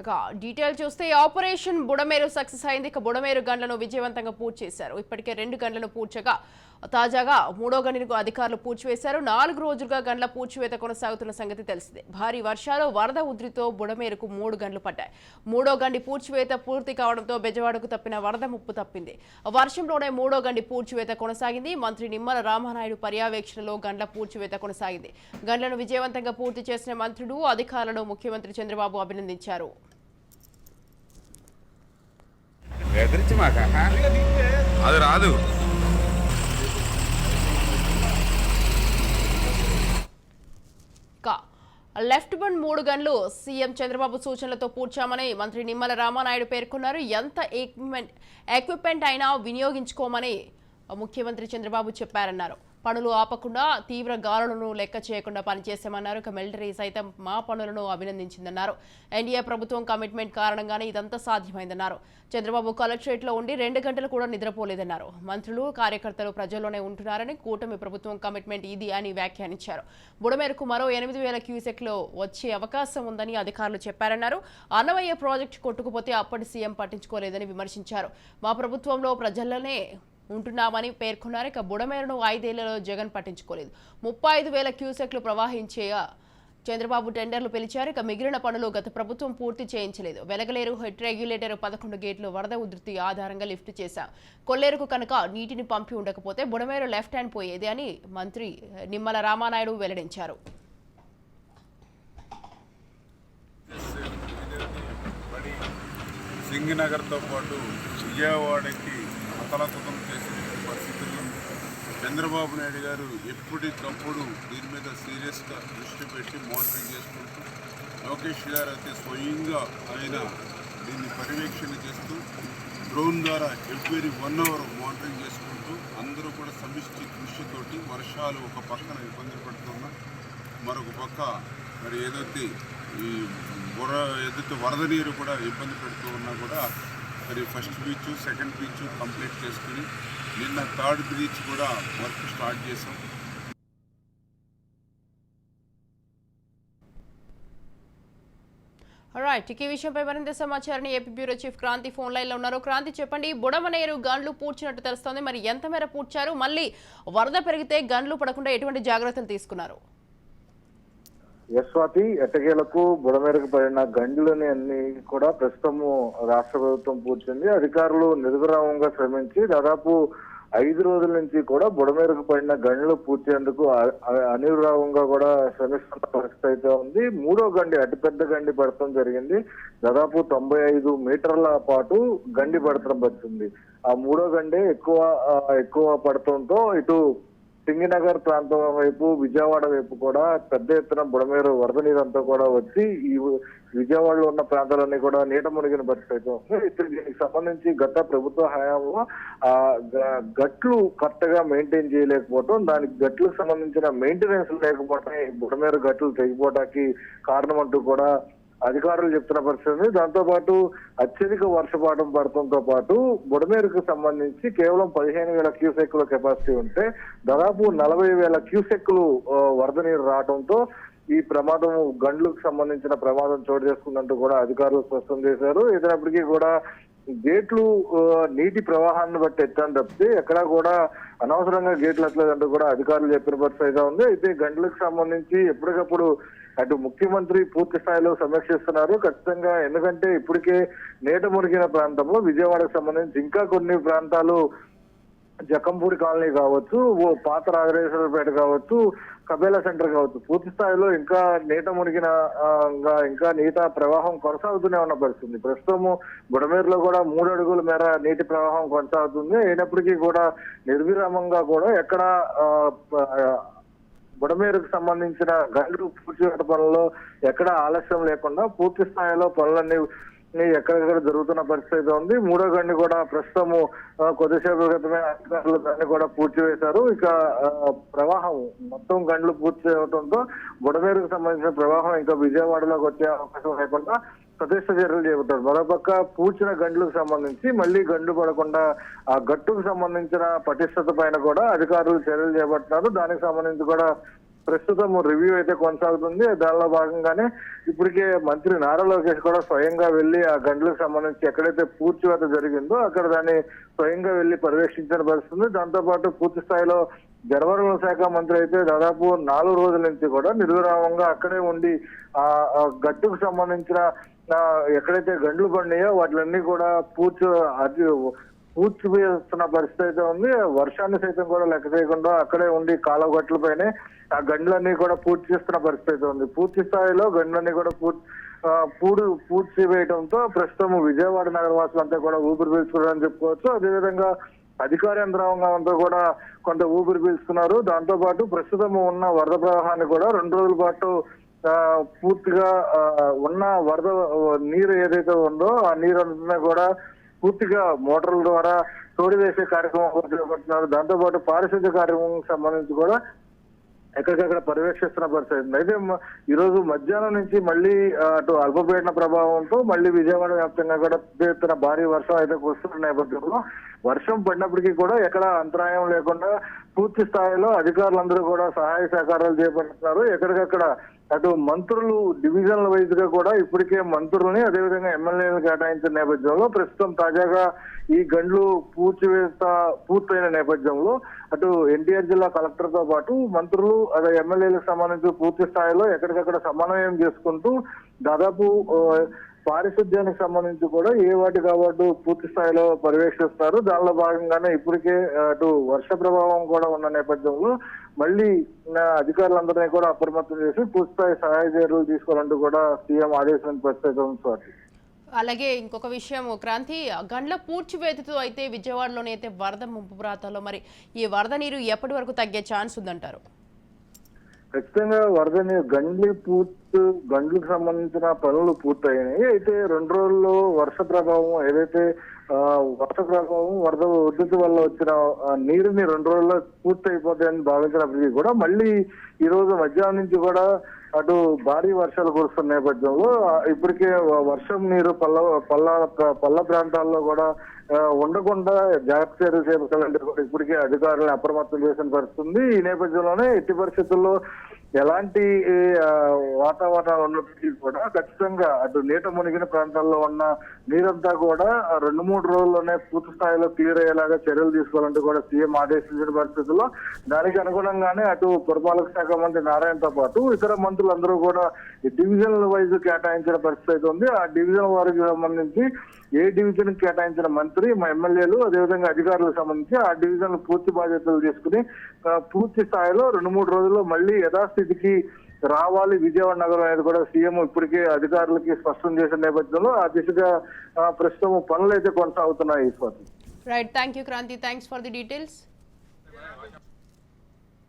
ఇక డీటెయిల్ చూస్తే operation Budameru success అయింది. ఇక బుడమేరు గన్లను విజయవంతంగా పూర్తి చేశారు. ఇప్పటికే రెండు గంటలను పూడ్చగా తాజాగా మూడో గంటకు అధికారులు పూడ్చివేశారు. నాలుగు రోజులుగా గన్ల పూడ్చివేత కొనసాగుతున్న సంగతి తెలిసిందే. భారీ వర్షాలు వరద ఉధృతితో బుడమేరుకు మూడు గన్లు పడ్డాయి. మూడో గండి పూడ్చివేత పూర్తి కావడంతో బెజవాడకు తప్పిన వరద ముప్పు తప్పింది. వర్షంలోనే మూడో గండి పూడ్చివేత కొనసాగింది. మంత్రి నిమ్మల రామానాయుడు పర్యవేక్షణలో గండ్ల పూడ్చివేత కొనసాగింది. గండ్లను విజయవంతంగా పూర్తి చేసిన మంత్రులు అధికారులను ముఖ్యమంత్రి చంద్రబాబు అభినందించారు. ఎదిరించి మాక? అది రాదు. కా లెఫ్ట్ బండ్ మూడు గన్లు సీఎం చంద్రబాబు సూచనలతో పూడ్చామని మంత్రి నిమ్మల రామానాయుడు పేర్కొన్నారు. ఎంత ఎక్విప్మెంట్ ఎక్విప్మెంట్ అయినా వినియోగించుకోమని ముఖ్యమంత్రి చంద్రబాబు చెప్పారన్నారు. పనులు ఆపకుండా తీవ్ర గాలులను లెక్క చేయకుండా పనిచేశామన్నారు ఇక మిలిటరీ సైతం మా పనులను అభినందించిందన్నారు. ఎన్డీఏ ప్రభుత్వం కమిట్మెంట్ కారణంగానే ఇదంతా సాధ్యమైందన్నారు. చంద్రబాబు కలెక్టరేట్లో ఉండి రెండు గంటలు కూడా నిద్రపోలేదన్నారు. మంత్రులు కార్యకర్తలు ప్రజల్లోనే ఉంటున్నారని కూటమి ప్రభుత్వం కమిట్మెంట్ ఇది అని వ్యాఖ్యానించారు. బుడమేరకు మరో ఎనిమిది వేల క్యూసెక్లు వచ్చే అవకాశం ఉందని అధికారులు చెప్పారన్నారు. అన్నమయ్య ప్రాజెక్టు కొట్టుకుపోతే అప్పటి సీఎం పట్టించుకోలేదని విమర్శించారు. మా ప్రభుత్వంలో ప్రజల్లోనే ఉంటున్నామని పేర్కొన్నారు. ఇక బుడమేరును ఐదేళ్ళలో జగన్ పట్టించుకోలేదు. ముప్పై ఐదు వేల క్యూసెక్లు ప్రవహించేగా చంద్రబాబు టెండర్లు పిలిచారు. ఇక మిగిలిన పనులు గత ప్రభుత్వం పూర్తి చేయించలేదు. వెలగలేరు హెడ్ రెగ్యులేటర్ పదకొండు గేట్లు వరద ఉధృతి ఆధారంగా లిఫ్ట్ చేశాం. కొల్లేరుకు కనుక నీటిని పంపి ఉండకపోతే బుడమేరు లెఫ్ట్ హ్యాండ్ పోయేది అని మంత్రి నిమ్మల రామానాయుడు వెల్లడించారు. సింగనగర్తో పాటు విజయవాడకి అతలకుతం చేసిన పరిస్థితుల్లో చంద్రబాబు నాయుడు గారు ఎప్పటికప్పుడు దీని మీద సీరియస్గా దృష్టి పెట్టి మానిటరింగ్ చేసుకుంటూ లోకేష్ గారు అయితే స్వయంగా ఆయన దీన్ని పర్యవేక్షణ చేస్తూ డ్రోన్ ద్వారా ఎవ్రీ వన్ అవర్ మానిటరింగ్ చేసుకుంటూ అందరూ కూడా సమిష్టి కృషితోటి వర్షాలు ఒక పక్కన ఇబ్బంది పడుతున్నా మరొక పక్క మరి ఏదైతే ఈ బుర్ర ఏదైతే వరద నీరు కూడా ఇబ్బంది పెడుతూ ఉన్నా కూడా మరి first beach second beach complete చేసుకుని నిన్న థర్డ్ బ్రీచ్ కూడా వర్క్ స్టార్ట్ చేసాం. రైట్ ఈ విషయంపై మరింత సమాచారాన్ని AP bureau chief Kranthi phone లైన్లో ఉన్నారు. క్రాంతి చెప్పండి బుడమనేరు గండ్లు పూడ్చినట్టు తెలుస్తోంది. మరి ఎంత మేర పూడ్చారు? మళ్ళీ వరద పెరిగితే గండ్లు పడకుండా ఎటువంటి జాగ్రత్తలు తీసుకున్నారు? యశ్వాతి ఎట్టకేలకు బుడమేరకు పడిన గంజులని అన్ని కూడా ప్రస్తుతము రాష్ట్ర ప్రభుత్వం పూడ్చింది. అధికారులు నిర్విరామంగా శ్రమించి దాదాపు ఐదు రోజుల నుంచి కూడా బుడమేరకు పడిన గండ్లు పూడ్చేందుకు అ- కూడా శ్రమిస్తున్న పరిస్థితి అయితే ఉంది. మూడో గండి అతిపెద్ద గండి పడటం జరిగింది. దాదాపు తొంభై ఐదు మీటర్ల పాటు గండి పడటం పడుతుంది ఆ మూడో గండి ఎక్కువ ఎక్కువ పడటంతో ఇటు సింగినగర్ ప్రాంతం వైపు విజయవాడ వైపు కూడా పెద్ద ఎత్తున బుడమేరు వరద నీరంతా కూడా వచ్చి ఈ విజయవాడలో ఉన్న ప్రాంతాలన్నీ కూడా నీట మునిగిన పరిస్థితి అయితే దీనికి సంబంధించి గత ప్రభుత్వ హయాంలో ఆ గ- గట్లు కరెక్ట్గా మెయింటైన్ చేయలేకపోవడం దానికి గట్లకు సంబంధించిన మెయింటెనెన్స్ లేకపోవడం ఈ బుడమేరు గట్లు తెగిపోవడానికి కారణం అంటూ కూడా అధికారులు చెప్తున్న పరిస్థితి ఉంది. దాంతో పాటు అత్యధిక వర్షపాతం పడటంతో పాటు బుడమేరుకు సంబంధించి కేవలం పదిహేను వేల క్యూసెక్ల కెపాసిటీ ఉంటే దాదాపు నలభై వేల క్యూసెక్లు వరద నీరు రావడంతో ఈ ప్రమాదం గండ్లకు సంబంధించిన ప్రమాదం చోటు చేసుకుందంటూ కూడా అధికారులు స్పష్టం చేశారు ఏదైనప్పటికీ కూడా గేట్లు నీటి ప్రవాహాన్ని బట్టి ఎత్తాను తప్పితే ఎక్కడా కూడా అనవసరంగా గేట్లు ఎత్తలేదంటూ కూడా అధికారులు చెప్పిన పరిస్థితి అయితే ఉంది అయితే గంటలకు సంబంధించి ఎప్పటికప్పుడు అటు ముఖ్యమంత్రి పూర్తి స్థాయిలో సమీక్షిస్తున్నారు. ఖచ్చితంగా ఎందుకంటే ఇప్పటికే నీట మునిగిన ప్రాంతంలో విజయవాడకు సంబంధించి ఇంకా కొన్ని ప్రాంతాలు జకంపూడి కాలనీ కావచ్చు ఓ పాత రాజరాజేశ్వరపేట కావచ్చు కబేలా సెంటర్ కావచ్చు. పూర్తి స్థాయిలో ఇంకా నీట మునిగిన ఇంకా నీట ప్రవాహం కొనసాగుతూనే ఉన్న పరిస్థితి. ప్రస్తుతము బుడమేరులో కూడా మూడు అడుగుల మేర నీటి ప్రవాహం కొనసాగుతుంది. అయినప్పటికీ కూడా నిర్విరామంగా కూడా ఎక్కడ బుడమేరుకు సంబంధించిన గంటలు పూర్తి పనుల్లో ఎక్కడ ఆలస్యం లేకుండా పూర్తి స్థాయిలో పనులన్నీ ఎక్కడెక్కడ జరుగుతున్న పరిస్థితి అయితే ఉంది. మూడో గండి కూడా ప్రస్తుతము కొద్దిసేపు క్రితమే అధికారులు దాన్ని కూడా పూర్తి చేశారు ఇక ప్రవాహం మొత్తం గండ్లు పూర్తి చేయడంతో బుడమేరుకు సంబంధించిన ప్రవాహం ఇంకా విజయవాడలోకి వచ్చే అవకాశం లేకుండా ప్రతిష్ట చర్యలు చేపట్టారు. మరోపక్క పూడ్చిన గండ్లకు సంబంధించి మళ్ళీ గండ్లు పడకుండా ఆ గట్టుకు సంబంధించిన పటిష్టత పైన కూడా అధికారులు చర్యలు చేపట్టినారు దానికి సంబంధించి కూడా ప్రస్తుతం రివ్యూ అయితే కొనసాగుతుంది. దానిలో భాగంగానే ఇప్పటికే మంత్రి నారా లోకేష్ కూడా స్వయంగా వెళ్ళి ఆ గంటలకు సంబంధించి ఎక్కడైతే పూడ్చివేత జరిగిందో అక్కడ దాన్ని స్వయంగా వెళ్ళి పర్యవేక్షించిన పరిస్థితుంది. దాంతో పాటు పూర్తి స్థాయిలో జలవనరుల శాఖ మంత్రి అయితే దాదాపు నాలుగు రోజుల నుంచి కూడా నిర్విరామంగా అక్కడే ఉండి ఆ గట్టుకు సంబంధించిన ఎక్కడైతే గండ్లు పడినాయో వాటిలన్నీ కూడా పూర్తి అది పూడ్చివేస్తున్న పరిస్థితి అయితే ఉంది. వర్షాన్ని సైతం కూడా లెక్క చేయకుండా అక్కడే ఉండి కాలువ గట్లపైనే ఆ గండ్లన్నీ కూడా పూర్తి చేస్తున్న పరిస్థితి అయితే ఉంది. పూర్తి స్థాయిలో గండ్లన్నీ కూడా పూర్తి పూడు పూడ్చి వేయడంతో ప్రస్తుతం విజయవాడ నగరవాసులంతా కూడా ఊపిరి పీల్చుకోవడానికి చెప్పుకోవచ్చు. అదేవిధంగా అధికార యంత్రాంగం అంతా కూడా కొంత ఊపిరి పీల్చుకున్నారు. దాంతో పాటు ప్రస్తుతం ఉన్న వరద ప్రవాహాన్ని కూడా రెండు రోజుల పాటు పూర్తిగా ఉన్న వరద నీరు ఏదైతే ఉందో ఆ నీరు అంతా కూడా పూర్తిగా మోటార్ల ద్వారా తోడివేసే కార్యక్రమం చేపడుతున్నారు. దాంతోపాటు పారిశుద్ధ్య కార్యక్రమం సంబంధించి కూడా ఎక్కడికక్కడ పర్యవేక్షిస్తున్న పరిస్థితి అయితే ఈరోజు మధ్యాహ్నం నుంచి మళ్ళీ అటు అల్పపీడన ప్రభావంతో మళ్ళీ విజయవాడ వ్యాప్తంగా కూడా ఎత్తున భారీ వర్షం అయితే కురుస్తున్న నేపథ్యంలో వర్షం పడినప్పటికీ కూడా ఎక్కడ అంతరాయం లేకుండా పూర్తి స్థాయిలో అధికారులందరూ కూడా సహాయ సహకారాలు చేపడుతున్నారు. ఎక్కడికక్కడ అటు మంత్రులు డివిజన్ల వైజ్గా కూడా ఇప్పటికే మంత్రుల్ని అదేవిధంగా ఎమ్మెల్యేలు కేటాయించిన నేపథ్యంలో ప్రస్తుతం తాజాగా ఈ గండ్లు పూడ్చివేత పూర్తయిన నేపథ్యంలో అటు ఎన్టీఆర్ జిల్లా కలెక్టర్తో పాటు మంత్రులు అదే ఎమ్మెల్యేలకు సంబంధించి పూర్తి స్థాయిలో ఎక్కడికక్కడ సమన్వయం చేసుకుంటూ దాదాపు పారిశుద్ధ్యానికి సంబంధించి కూడా ఏ వాటి కాబట్టి పూర్తి స్థాయిలో పర్యవేక్షిస్తారు దానిలో భాగంగానే ఇప్పటికే అటు వర్ష ప్రభావం కూడా ఉన్న నేపథ్యంలో మళ్ళీ నా అధికారులందరినీ కూడా అప్రమత్తం చేసి పూర్తి స్థాయి సహాయ చర్యలు తీసుకోవాలంటూ కూడా సీఎం ఆదేశం ప్రస్తుతం స్వాతి అలాగే ఇంకొక విషయం క్రాంతి గండ్ల పూడ్చివేతతో అయితే విజయవాడలోనే అయితే వరద ముంపు ప్రాంతాల్లో మరి ఈ వరద నీరు ఎప్పటి వరకు తగ్గే ఛాన్స్ ఉందంటారు? ఖచ్చితంగా వరద గండ్లు గండ్లి పూర్తి గండ్లకు సంబంధించిన పనులు పూర్తయినాయి. అయితే రెండు రోజుల్లో వర్ష ప్రభావం ఏదైతే వర్ష ప్రభావం వరద ఉద్ధృతి వల్ల వచ్చిన నీరుని రెండు రోజుల్లో పూర్తి అయిపోతాయని భావించినప్పటికీ కూడా మళ్ళీ ఈ రోజు మధ్యాహ్నం నుంచి కూడా అటు భారీ వర్షాలు కురుస్తున్న నేపథ్యంలో ఇప్పటికే వర్షం నీరు పల్ల పల్ల పల్ల ప్రాంతాల్లో కూడా ఉండకుండా జాగ్రత్త చర్యలు చేపట్టాలంటే కూడా ఇప్పటికే అధికారులను అప్రమత్తం చేసిన పరిస్థితి ఈ నేపథ్యంలోనే ఎట్టి పరిస్థితుల్లో ఎలాంటి వాతావరణాలు వాతావరణం ఉన్నప్పటికీ కూడా ఖచ్చితంగా అటు నీట మునిగిన ప్రాంతాల్లో ఉన్న నీరంతా కూడా రెండు మూడు రోజుల్లోనే పూర్తి స్థాయిలో క్లియర్ అయ్యేలాగా చర్యలు తీసుకోవాలంటే కూడా సీఎం ఆదేశించిన పరిస్థితుల్లో. దానికి అనుగుణంగానే అటు పురపాలక శాఖ మంత్రి నారాయణతో పాటు ఇతర మంత్రులందరూ కూడా ఈ డివిజన్ వైజ్ కేటాయించిన పరిస్థితి అయితే ఉంది. ఆ డివిజన్ వారికి సంబంధించి ఏ డివిజన్ కేటాయించిన మంత్రి మా ఎమ్మెల్యేలు అదేవిధంగా అధికారులకు సంబంధించి ఆ డివిజన్ పూర్తి బాధ్యతలు తీసుకుని పూర్తి స్థాయిలో రెండు మూడు రోజుల్లో మళ్ళీ పరిస్థితికి రావాలి విజయవాడ నగరం అనేది కూడా సీఎం ఇప్పటికే అధికారులకి స్పష్టం చేసిన నేపథ్యంలో ఆ దిశగా ప్రస్తుతం పనులు అయితే కొనసాగుతున్నాయి Swathi right thank you Kranthi thanks for the details